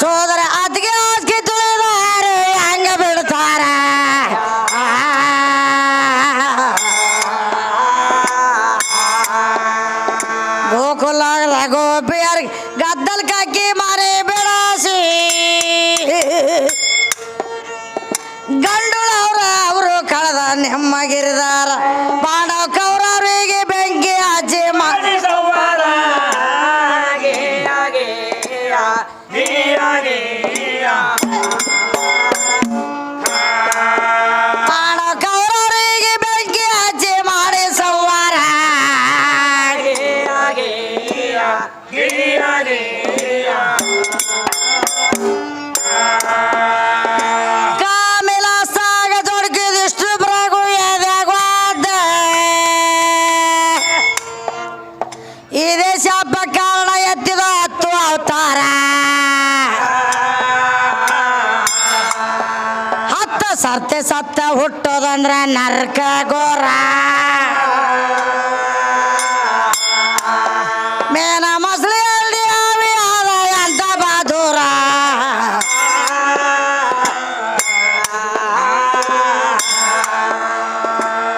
ಸೋದರ ಅದಕ್ಕೆ ಹಾಸಿಗೆ ತುಳಿದಾರೆ ಹಂಗ ಬಿಡ್ತಾರ. ಗೋಕುಲಾಗದ ಗೋಪಿಯರ್ ಗದ್ದಲ್ ಕಾಕಿ ಮಾರಿ ಬಿಡಾಸಿ. ಗಂಡುಳವ್ರ ಅವರು ಕಳೆದ ನೆಮ್ಮಗಿರಿದಾರ. ಪಾಂಡವ ಅವತಾರ. ಹತ್ತ ಸರ್ತೆ ಸತ್ತ ಹುಟ್ಟೋದಂದ್ರ ನರ್ಕ ಗೋರ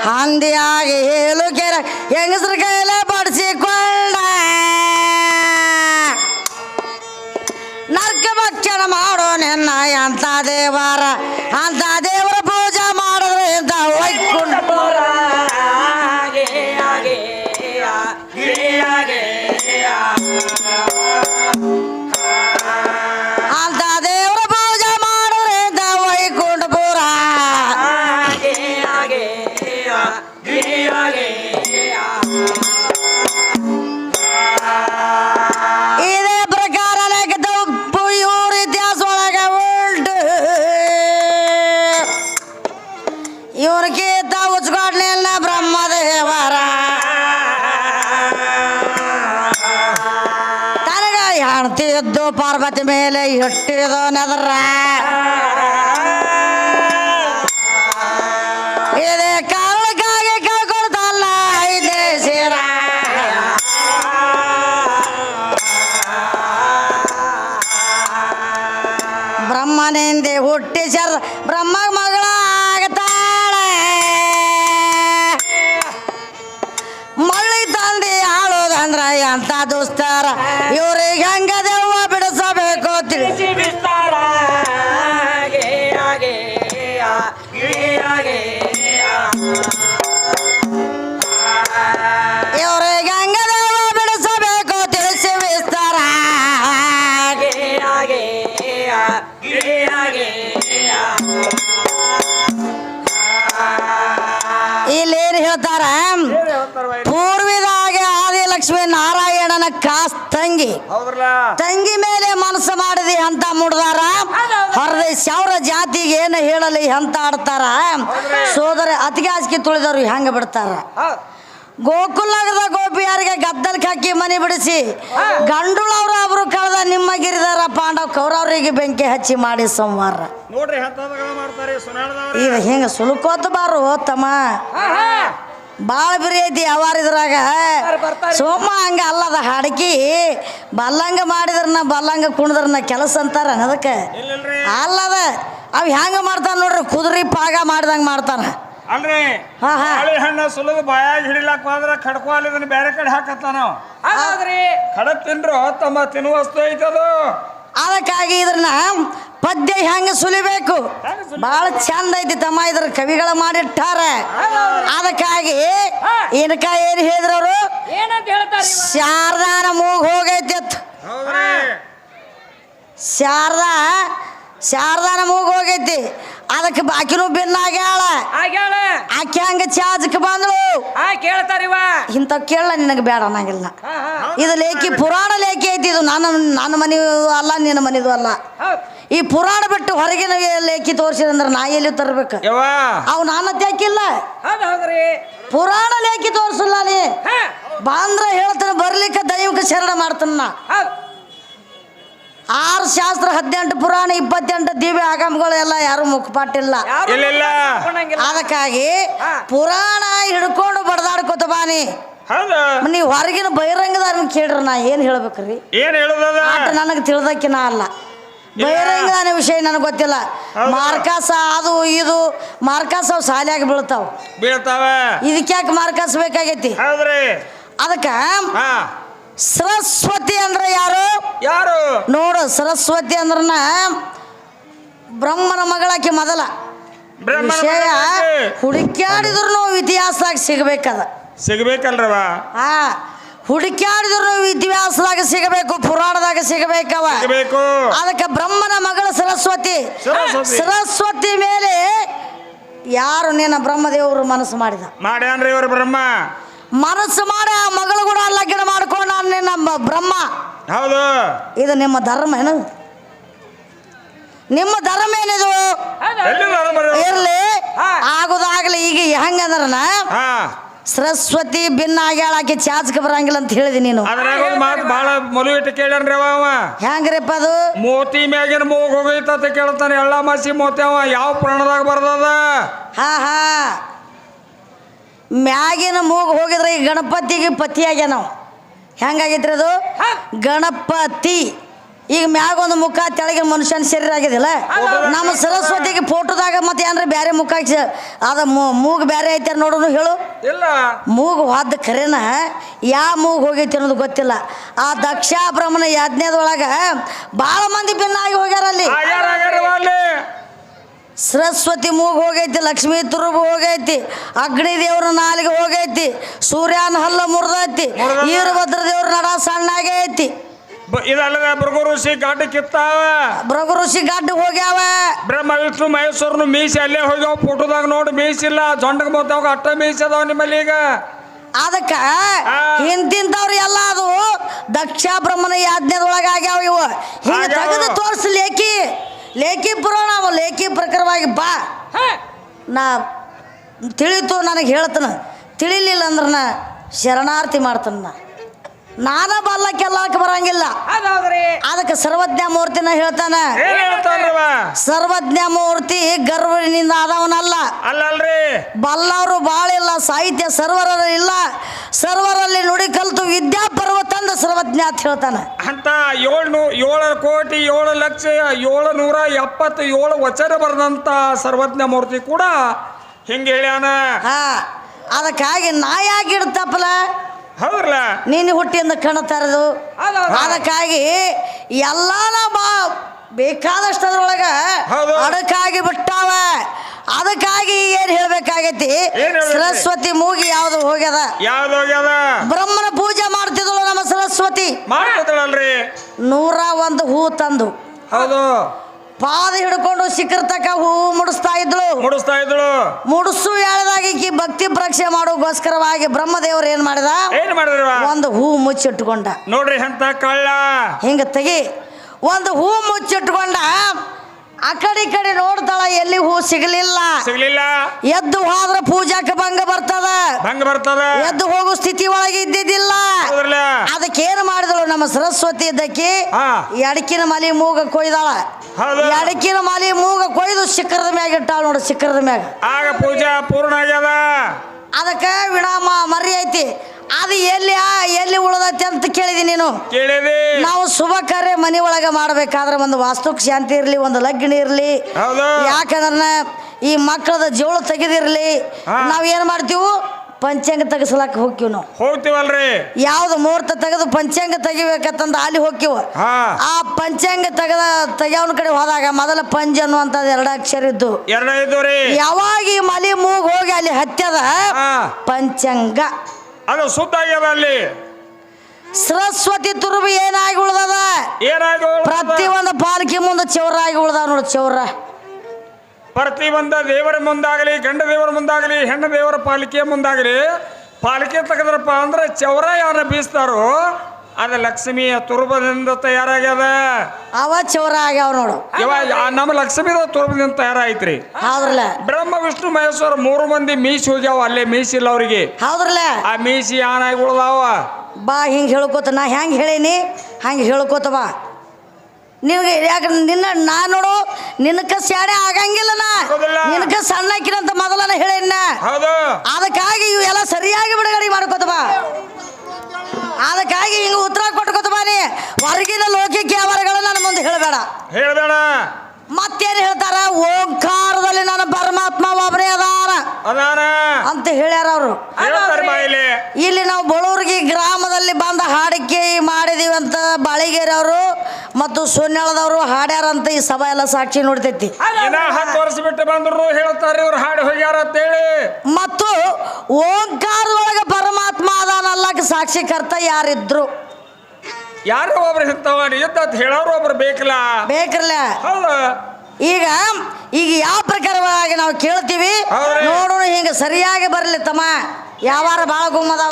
ಹಂದಿಯಾಗಿ ಹೇಳು ಕೆರ ಹೆಂಗಸ್ರ ಕೈಲೇ ಬಡಿಸಿಕೊಂಡ ನರ್ಕ ಭಕ್ಷಣ ಮಾಡೋ ನಿನ್ನ ಅಂತ ದೇವರ ಅಂತ ದೇವರ ಪೂಜೆ ಮಾಡಿದ್ರೆ ಇಂಥ ವೈಕುಂಠ ಅಂತ ಪಾರ್ವತಿ ಮೇಲೆ ಹುಟ್ಟಿದ ನೆದರ. ಇದೇ ಕಾರಣಕ್ಕಾಗಿ ಕಳ್ಕೊಳ್ತಲ್ಲ ಇದೇ ಸೇರ. ಬ್ರಹ್ಮನಿಂದೆ ಹುಟ್ಟಿ ಶರ ಹೇಳ್ತಾರ ಆದಿ ಆದಿಲಕ್ಷ್ಮಿ ನಾರಾಯಣನ ಕಾಸ್ ತಂಗಿ. ತಂಗಿ ಮೇಲೆ ಮನಸ್ಸು ಮಾಡಿದಿ ಅಂತ ಮುಡ್ದಾರ. ಹೊರದ ಸಾವಿರ ಜಾತಿಗೆ ಏನು ಹೇಳಲಿ ಅಂತ ಆಡ್ತಾರ. ಸೋದರ ಅತಿಗಾಸಿಗೆ ತುಳಿದವ್ರು ಹೆಂಗ ಬಿಡ್ತಾರ? ಗೋಕುಲದ ಗೋಪಿಯರಿಗೆ ಗದ್ದಲ್ ಹಾಕಿ ಮನೆ ಬಿಡಿಸಿ. ಗಂಡುಳವ್ರ ಅವರು ಕಳೆದ ನಿಮ್ಮ ಕೌರವರಿಗೆ ಬೆಂಕಿ ಹಚ್ಚಿ ಮಾಡಿ ಸಂವಾರ ನೋಡ್ರಿ ಈಗ ಹಿಂಗ ಸುಲುಕೋತ ಬಾರು ತಮ್ಮ. ಭಾಳ ಬಿರಿ ಐತಿ ಯಾವಾರ ಇದ್ರಾಗ. ಸೋಮ ಹಂಗ ಅಲ್ಲದ ಹಾಡ್ಕಿ ಬಲ್ಲಂಗ ಮಾಡಿದ್ರನ್ನ ಬಲ್ಲಂಗ ಕುಣಿದ್ರನ ಕೆಲಸ ಅಂತಾರ ಅದಕ್ಕೆ ಅಲ್ಲದ ಅವ್ ಹೆಂಗ ಮಾಡ್ತಾನ ನೋಡ್ರಿ ಕುದುರೆ ಪಾಗ ಮಾಡ್ದಂಗ ಮಾಡ್ತಾನ ಅಲ್ರಿ. ಹಾ, ಹಾ. ಬಾಳೆ ಹಣ್ಣ ಸುಲಭ ಬಾಯಾಗಿ ಹಿಡಿಲಾಕ ಹೋದ್ರ ಖಡ್ಕೋಲ್ ಇದನ್ನ ಬೇರೆ ಕಡೆ ಹಾಕತ್ತಾನ ಖಡಕ್ ತಿನ್ರು ತಮ್ಮ ತಿನ್ನುವಸ್ತು ಐತದು. ಅದಕ್ಕಾಗಿ ಇದ್ರನ್ನ ಪದ್ಯ ಹೆಂಗ ಸುಲಿಬೇಕು? ಬಹಳ ಚಂದ ಐತಿ ತಮ್ಮ ಇದ್ರ ಕವಿಗಳ ಮಾಡಿಟ್ಟಾರ. ಅದಕ್ಕಾಗಿ ಏನಕ ಏನ್ ಹೇಳಿದ್ರವ್ರು? ಶಾರದಾನ ಮೂಗ್ ಹೋಗೈತಿ ಶಾರದಾ ಶಾರದಾನ ಮೂಗ್ ಹೋಗೈತಿ. ಅದಕ್ಕೆ ಬಾಕಿನೂ ಭಿನ್ನ ಆಗ್ಯಾಳ. ಆಕೆ ಹಂಗ ಚಾಜಕ್ ಬಂದಳು. ಆ ಕೇಳ್ತಾರಿವ ಇಂತ ಕೇಳ ನಿನಗೆ ಬೇಡ ಅನ್ನಂಗಿಲ್ಲ. ಇದು ಲೇಖಿ ಪುರಾಣ ಲೇಖಿ ಐತಿ ಇದು ನನ್ನ ನನ್ನ ಮನೆ ಅಲ್ಲ ನಿನ್ನ ಮನೆದು ಅಲ್ಲ. ಈ ಪುರಾಣ ಬಿಟ್ಟು ಹೊರಗಿನ ಲೇಖಿ ತೋರಿಸಿದ್ರೆ ನಾ ಎಲ್ಲಿ ತರ್ಬೇಕು? ಅವ್ ಅವು ನಾನು ತ್ಯಾಕಿಲ್ಲ ಪುರಾಣ ಲೇಖಿ ತೋರಿಸಲ್ಲ ನೀ. ಬಾಂದ್ರ ಹೇಳ್ತಾನೆ ಬರ್ಲಿಕ್ಕೆ ದೈವಕ್ಕೆ ಶರಣ ಮಾಡ್ತಾನ ಆರು ಶಾಸ್ತ್ರ ಹದಿನೆಂಟು ಪುರಾಣ ಇಪ್ಪತ್ತೆಂಟು ದಿವ್ಯ ಆಗಮಗಳು ಎಲ್ಲ ಯಾರು ಇಲ್ಲ. ಅದಕ್ಕಾಗಿ. ಪುರಾಣ ಹಿಡ್ಕೊಂಡು ಬಡದಾಡ್ಕೋತ ಬಾನಿ ಹೌದು. ನೀವು ಹೊರಗಿನ ಬಹಿರಂಗದಾರನ ಕೇಳ್ರಿ ನಾ ಏನು ಹೇಳ್ಬೇಕ್ರಿ? ಆಟ ನನಗೆ ತಿಳಿದಕ್ಕಿನ ಅಲ್ಲ. ಬಹಿರಂಗದಾನ ವಿಷಯ ನನಗೆ ಗೊತ್ತಿಲ್ಲ? ಮಾರ್ಕಾಸ ಅದು ಇದು ಮಾರ್ಕಾಸ ಅವು ಸಾಲಿಯಾಗಿ ಬೀಳ್ತಾವ. ಬೀಳ್ತಾವ. ಇದಕ್ಕೆ ಯಾಕೆ ಮಾರ್ಕಾಸ ಬೇಕಾಗೈತಿ? ಅದಕ್ಕ ಅದಕ್ಕೆ ಹಾ. ಸರಸ್ವತಿ ಅಂದ್ರೆ ಯಾರು? ಯಾರು? ನೋಡು ಸರಸ್ವತಿ ಅಂದ್ರನ ಬ್ರಹ್ಮನ ಮಗಳಾಕಿ ಮೊದಲ. ವಿಷಯ. ಹುಡುಕ್ಯಾಡಿದ್ರು ಇತಿಹಾಸದಾಗ ಸಿಗ್ಬೇಕದ. ಸಿಗ್ಬೇಕಲ್ರವ? ಹಾ ಹುಡುಕ್ಯಾಡಿದ್ರು ಇತಿಹಾಸದಾಗ ಸಿಗಬೇಕು ಪುರಾಣದಾಗ ಸಿಗಬೇಕವ. ಸಿಗ್ಬೇಕು. ಅದಕ್ಕೆ ಬ್ರಹ್ಮನ ಮಗಳು ಸರಸ್ವತಿ. ಸರಸ್ವತಿ. ಸರಸ್ವತಿ ಮೇಲೆ ಯಾರು ನಿನ್ನ ಬ್ರಹ್ಮದೇವರು ಮನಸ್ಸು ಮಾಡಿದ? ಮಾಡ್ಯಾನ್ರಿ ಇವರು ಬ್ರಹ್ಮ. ಮನಸ್ಸು ಮಾರ ಆ ಮಗಳು ಕೂಡ ಲಗ್ನ ಮಾಡ್ಕೊಂಡು ನಾನು ನಮ್ಮ ಬ್ರಹ್ಮ. ಹೌದು. ಇದು ನಿಮ್ಮ ಧರ್ಮ ಏನು? ನಿಮ್ಮ ಧರ್ಮ ಏನಿದು? ಇರ್ಲಿ. ಆಗುದಾಗ್ಲಿ ಈಗ ಹೆಂಗಂದ್ರನ ಹಾ. ಸರಸ್ವತಿ ಭಿನ್ನ ಆಗ್ಯಾಳ ಆಕಿ ಚಾಚಕ ಬರಂಗಿಲ್ಲ ಅಂತ ಹೇಳಿದಿ ನೀನು. ಅದ್ರಾಗ ಒಂದು ಮಾತು ಭಾಳ ಮಲು ಇಟ್ಟು ಕೇಳ್ಯಾನ್ರಿ ಅವ ಅವ. ಹೆಂಗ್ರಿಪ್ಪ ಅದು? ಮೋತಿ ಮ್ಯಾಗಿನ ಮೂಗ್ ಹೋಗೈತ ಅಂತ ಕೇಳ್ತಾನೆ. ಎಳ್ಳ ಮಾಸಿ ಮೋತಿ ಅವ. ಯಾವ ಪ್ರಾಣದಾಗ ಬರ್ದದ? ಹಾ ಹಾ. ಮ್ಯಾಗಿನ ಮೂಗು ಹೋಗಿದ್ರೆ ಈ ಗಣಪತಿಗೆ ಪತಿ ಆಗ್ಯ ನಾವು. ಹೆಂಗಾಗೈತ್ರಿ ಅದು? ಗಣಪತಿ. ಈಗ ಮ್ಯಾಗ ಒಂದು ಮುಖ ತೆಳಗಿನ ಮನುಷ್ಯನ ಶರೀರ ಆಗಿದಿಲ್ಲ ನಮ್ಮ ಸರಸ್ವತಿಗೆ ಫೋಟೋದಾಗ ಮತ್ತೆ ಏನ್ರಿ ಬೇರೆ ಮುಖ ಅದ ಮೂ- ಮೂಗು ಬೇರೆ ಐತೆ ನೋಡೋನು ಹೇಳು. ಮೂಗು ಹೋದ ಕರೆನ ಯಾವ ಮೂಗು ಹೋಗೈತಿ ಅನ್ನೋದು ಗೊತ್ತಿಲ್ಲ. ಆ ದಕ್ಷ ಬ್ರಹ್ಮನ ಯಜ್ಞದೊಳಗ ಭಾಳ ಮಂದಿ ಹೋಗ್ಯಾರ ಅಲ್ಲಿ. ಆಗ್ಯಾರ ಆಗ್ಯಾರವ ಅಲ್ಲಿ. ಸರಸ್ವತಿ ಮೂಗು ಹೋಗೈತಿ ಲಕ್ಷ್ಮೀ ತುರುಬು ಹೋಗೈತಿ ಅಗ್ನಿ ದೇವ್ರ ನಾಲಿಗೆ ಹೋಗೈತಿ ಸೂರ್ಯನ ಹಲ್ಲ ಮುರಿದೈತಿ ವೀರಭದ್ರ ದೇವ್ರ ನಡ ಸಣ್ಣಾಗೆ ಐತಿ. ಬ- ಇದಲ್ಲದ ಭೃಗು ಋಷಿ ಗಾಡಿ ಕಿತ್ತಾವ. ಭೃಗು ಋಷಿ ಗಡ್ಡ ಹೋಗ್ಯಾವ. ಬ್ರಹ್ಮ ವಿಷ್ಣು ಮಹೇಶ್ವರನು ಮೀಸಿ ಅಲ್ಲೇ ಹೋಗ್ಯಾವ ಫೋಟೋದಾಗ ನೋಡಿ ಮೀಸಿಲ್ಲ ಜೊಂಡಗ ಮೊತ್ತವಾಗ ಅಟ್ಟ ಮೀಸಿ ಅದಾವ ನಿಮ್ಮಲ್ಲಿ ಈಗ. ಅದಕ್ಕ. ಹಿಂತಿಂತವ್ರು ಎಲ್ಲ ಅದು ದಕ್ಷ ಬ್ರಹ್ಮನ ಯಾಜ್ಞದೊಳಗ ಆಗ್ಯಾವ ಇವು. ಹಿಂಗ. ತೆಗೆದು ತೋರಿಸ್ ಲೇಖಿ ನಾವು ಲೇಖಿ ಪ್ರಕಾರವಾಗಿ ಬಾ ನಾ ತಿಳಿತು ನನಗೆ ಹೇಳ್ತಾನೆ. ತಿಳಿಲಿಲ್ಲ ಅಂದ್ರೆ ನಾ ಶರಣಾರ್ಥಿ ಮಾಡ್ತಾನೆ ನಾ. ನಾನ ಬಲ್ಲಕ್ಕೆಲ್ಲಕ್ಕೆ ಬರಂಗಿಲ್ಲ. ಹೌದೌದ್ರಿ ಅದಕ್ಕೆ ಸರ್ವಜ್ಞ ಮೂರ್ತಿನ ಹೇಳ್ತಾನ. ಸರ್ವಜ್ಞ ಮೂರ್ತಿ ಗರ್ವನಿಂದ ಆದವನಲ್ಲ. ಅಲ್ಲಲ್ರಿ ಬಲ್ಲವರು ಬಾಳಿಲ್ಲ ಸಾಹಿತ್ಯ ಸರ್ವರ ಇಲ್ಲ. ಸರ್ವರಲ್ಲಿ ನುಡಿ ಕಲ್ತು ವಿದ್ಯಾ ಪರ್ವ ತಂದ ಸರ್ವಜ್ಞ ಅಂತ ಹೇಳ್ತಾನ. ಅಂತ ಏಳು ಏಳು ಕೋಟಿ ಏಳು ಲಕ್ಷ ಏಳು ನೂರ ಎಪ್ಪತ್ತು ಏಳು ವಚನ ಬರೆದಂತ ಸರ್ವಜ್ಞ ಮೂರ್ತಿ ಕೂಡ ಹಿಂಗೆ ಹೇಳ್ಯಾನ. ಹಾ ಅದಕ್ಕಾಗಿ ನಾ ಯಾಕೆ ಇಡ್ತಪ್ಪಲ ಹೌದ್ರಲ್ಲ? ನೀನು ಹುಟ್ಟಿಯಿಂದ ಕಣ ತರದು ಅದಕ್ಕಾಗಿ ಎಲ್ಲಾನ ಬಾ ಬೇಕಾದಷ್ಟು ಅದ್ರೊಳಗೆ. ಅಡಕಾಗಿ ಬಿಟ್ಟಾವ. ಅದಕ್ಕಾಗಿ ಏನ್ ಹೇಳ್ಬೇಕಾಗೈತಿ? ಸರಸ್ವತಿ ಮೂಗಿ ಯಾವ್ದು ಹೋಗ್ಯದ? ಯಾವ್ದು ಹೋಗ್ಯದ? ಬ್ರಹ್ಮನ ಪೂಜೆ ಮಾಡ್ತಿದ್ಳು ನಮ್ಮ ಸರಸ್ವತಿ. ನೂರ ಒಂದು ಹೂ ತಂದು. ಹೌದು. ಪಾದ ಹಿಡ್ಕೊಂಡು ಸಿಕ್ಕಿರ್ತಕ್ಕ ಹೂ ಹೂವು ಮುಡಿಸ್ತಾ ಇದ್ಳು. ಮುಡಿಸ್ತಾ ಇದ್ಳು. ಮುಡಿಸು ಹೇಳಿದಾಗ ಭಕ್ತಿ ಪರೀಕ್ಷೆ ಮಾಡೋಗೋಸ್ಕರವಾಗಿ ಬ್ರಹ್ಮದೇವರು ಏನ್ ಮಾಡಿದ? ಏನ್ ಒಂದು ಹೂ ಮುಚ್ಚಿಟ್ಕೊಂಡ. ನೋಡ್ರಿ ಅಂತ ಕಳ್ಳ. ಹಿಂಗ ತೆಗಿ. ಒಂದು ಹೂ ಮುಚ್ಚಿಟ್ಕೊಂಡ. ಆ ಕಡೆ ಈ ಕಡೆ ನೋಡ್ತಾಳ ಎಲ್ಲಿ ಹೂ ಸಿಗಲಿಲ್ಲ. ಸಿಗ್ಲಿಲ್ಲ. ಎದ್ದು ಹೋದ್ರ ಪೂಜಾಕ ಭಂಗ ಬರ್ತದ. ಭಂಗ ಬರ್ತದ. ಎದ್ದು ಹೋಗೋ ಸ್ಥಿತಿ ಒಳಗೆ ಇದ್ದಿದ್ದಿಲ್ಲ. ಅದಕ್ಕೆ ಅದಕ್ಕೇನು ಮಾಡಿದಳು ನಮ್ಮ ಸರಸ್ವತಿ ಇದ್ದಕ್ಕೆ. ಎಡಕಿನ ಮಲಿ ಮೂಗ ಕೊಯ್ದಾಳ. ಎಡಕಿನ ಮಾಲಿ ಮೂಗ ಕೊಯ್ದು ಶಿಖರದ ಮ್ಯಾಗ ಇಟ್ಟಾಳ ನೋಡು ಶಿಖರದ ಮ್ಯಾಗ. ಆಗ ಪೂಜಾ ಪೂರ್ಣ ಆಗ್ಯದ? ಅದಕ್ಕೆ ವಿಣಾಮ ಮರಿ ಐತಿ. ಅದು ಎಲ್ಲಿ ಎಲ್ಲಿ ಉಳದೈತಿ ಅಂತ ಕೇಳಿದಿ ನೀನು. ಕೇಳಿದಿ. ನಾವು ಶುಭ ಕಾರ್ಯ ಮನೆ ಒಳಗೆ ಮಾಡ್ಬೇಕಾದ್ರೆ ಒಂದು ವಾಸ್ತುಕ್ ಶಾಂತಿ ಇರಲಿ ಒಂದು ಲಗ್ನ ಇರಲಿ. ಯಾಕಂದ್ರ ಈ ಮಕ್ಕಳದ ಜೋಳು ತೆಗೆದಿರಲಿ. ಏನು ಮಾಡ್ತೀವಿ? ಪಂಚಾಂಗ ತೆಗಿಸಲಾಕ ಹೋಗ್ತೀವಿ ನಾವು. ಹೋಗ್ತೀವಲ್ರಿ. ಯಾವ್ದು ಮುಹೂರ್ತ ತೆಗೆದು ಪಂಚಾಂಗ ತೆಗಿಬೇಕಂತಂದ ಅಲ್ಲಿ ಹೋಗ್ತೀವ. ಹಾ. ಆ ಪಂಚಾಂಗ ತೆಗೆದ ತೆಗಿಯವನ ಕಡೆ ಹೋದಾಗ ಮೊದಲ ಪಂಜ ಅನ್ನುವಂಥದ್ದು ಎರಡು ಅಕ್ಷರ ಇದ್ದು. ಎರಡ ಯಾವಾಗ ಈ ಮಲಿ ಮೂಗ್ ಹೋಗಿ ಅಲ್ಲಿ ಹತ್ಯದ? ಹಾ. ಪಂಚಾಂಗ. ಅದು ಸುದ್ದ ಆಗ್ಯದ ಅಲ್ಲಿ. ಸರಸ್ವತಿ ತುರುಬಿ ಏನಾಗಿ ಉಳ್ದದ? ಏನಾಯ್ತು ಪ್ರತಿ ಒಂದು ಪಾಲಕಿ ಮುಂದೆ ಚೌರಾಗಿ ಉಳ್ದಾವ ನೋಡು ಚೌರ. ಪ್ರತಿ ಒಂದ ದೇವರ ಮುಂದಾಗಲಿ ಗಂಡ ದೇವರ ಮುಂದಾಗಲಿ ಹೆಣ್ಣು ದೇವರ ಪಾಲಿಕೆ ಮುಂದಾಗಲಿ ಪಾಲಿಕೆ ತೆಗೆದ್ರಪ್ಪ ಅಂದ್ರೆ ಚೌರ ಯಾರ ಬೀಸ್ತಾರೋ ಅದ ಲಕ್ಷ್ಮಿಯ ತುರುಬದಿಂದ ತಯಾರಾಗ್ಯದ. ಅವ ಚೌರ ಆಗ್ಯಾವ ನೋಡು. ಇವಾಗ ಆ ನಮ್ಮ ಲಕ್ಷ್ಮಿದ ತುರುಬದಿಂದ ತಯಾರಾಯ್ತ್ರಿ. ಹೌದ್ರಲ್ಲ. ಬ್ರಹ್ಮ ವಿಷ್ಣು ಮಹೇಶ್ವರ ಮೂರು ಮಂದಿ ಮೀಸಿ ಹೋಗ್ಯಾವ ಅಲ್ಲೇ ಮೀಸಿಲ್ಲ ಅವ್ರಿಗೆ. ಹೌದ್ರಲ್ಲ. ಆ ಮೀಸಿ ಆನಾಗಿ ಉಳ್ದಾವ? ಬಾ ಹಿಂಗೆ ಹೇಳ್ಕೋತ ನಾ ಹೆಂಗೆ ಹೇಳೀನಿ? ಹಂಗೆ ಹೇಳ್ಕೋತ ನಿಮಗೆ ಯಾಕೆ ನಿನ್ನ ನಾ ನೋಡು ನಿನ್ಕ ಸ್ಯಾಡೆ ಆಗಂಗಿಲ್ಲ ನಾ. ಸಣ್ಣ ಸಣ್ಣಕ್ಕಿನಂತ ಮೊದಲನ ಹೇಳಿನ ಅದಕ್ಕಾಗಿ ಇವೆಲ್ಲ ಸರಿಯಾಗಿ ಬಿಡುಗಡೆ ಮಾಡ್ಕೋತ ಅದಕ್ಕಾಗಿ ಹಿಂಗ ಉತ್ತರ ಕೊಟ್ಕೋತ ಬಾ ಹೊರಗಿನ ಲೋಕಕ್ಕೆ ವ್ಯವಹಾರಗಳು ನನ್ನ ಮುಂದೆ ಹೇಳಬೇಡ. ಹೇಳಬೇಡ. ಮತ್ತೇನು ಹೇಳ್ತಾರ? ಓಂಕಾರದಲ್ಲಿ ನನ್ನ ಪರಮಾತ್ಮ ಒಬ್ಬರೇ ಅದಾರ. ಅಂತ ಹೇಳ್ಯಾರ ಅವರು. ಇಲ್ಲಿ. ನಾವು ಬಡೂರ್ಗಿ ಗ್ರಾಮದಲ್ಲಿ ಬಂದ ಹಾಡಿ ಮಾಡಿದೀವಿ ಅಂತ ಬಾಳಿಗೇರಿ ಅವರು ಮತ್ತು ಸೊನ್ಯಾಳದವರು ಹಾಡ್ಯಾರಂತ ಈ ಸಭೆ ಎಲ್ಲ ಸಾಕ್ಷಿ ನೋಡ್ತೈತಿ. ಇನ್ನ ಹತ್ತು ವರ್ಷ ಬಿಟ್ಟು ಬಂದ್ರು ಹೇಳ್ತಾರೆ ಇವ್ರು ಹಾಡು ಹೋಗ್ಯಾರ ಅಂತೇಳಿ. ಮತ್ತು ಓಂಕಾರದೊಳಗೆ ಪರಮಾತ್ಮ ಅದಾನಲ್ಲಕ್ಕೆ ಸಾಕ್ಷಿಕರ್ತ ಯಾರಿದ್ರು. ಯಾರು ಒಬ್ರು ಇಂಥವ ಇದ್ದ ಹೇಳೋರು ಒಬ್ರು ಬೇಕಲ್ಲ. ಬೇಕ್ರಲ್ಲ. ಹೌದು? ಈಗ ಈಗ ಯಾವ ಪ್ರಕಾರವಾಗಿ ನಾವು ಕೇಳ್ತೀವಿ ಹೌದ್ರಿ. ನೋಡೋಣ ಹಿಂಗೆ ಸರಿಯಾಗಿ ಬರಲಿ ತಮ್ಮ ಯಾವಾರ ಭಾಳ ಗುಮ್ಮದಾವ.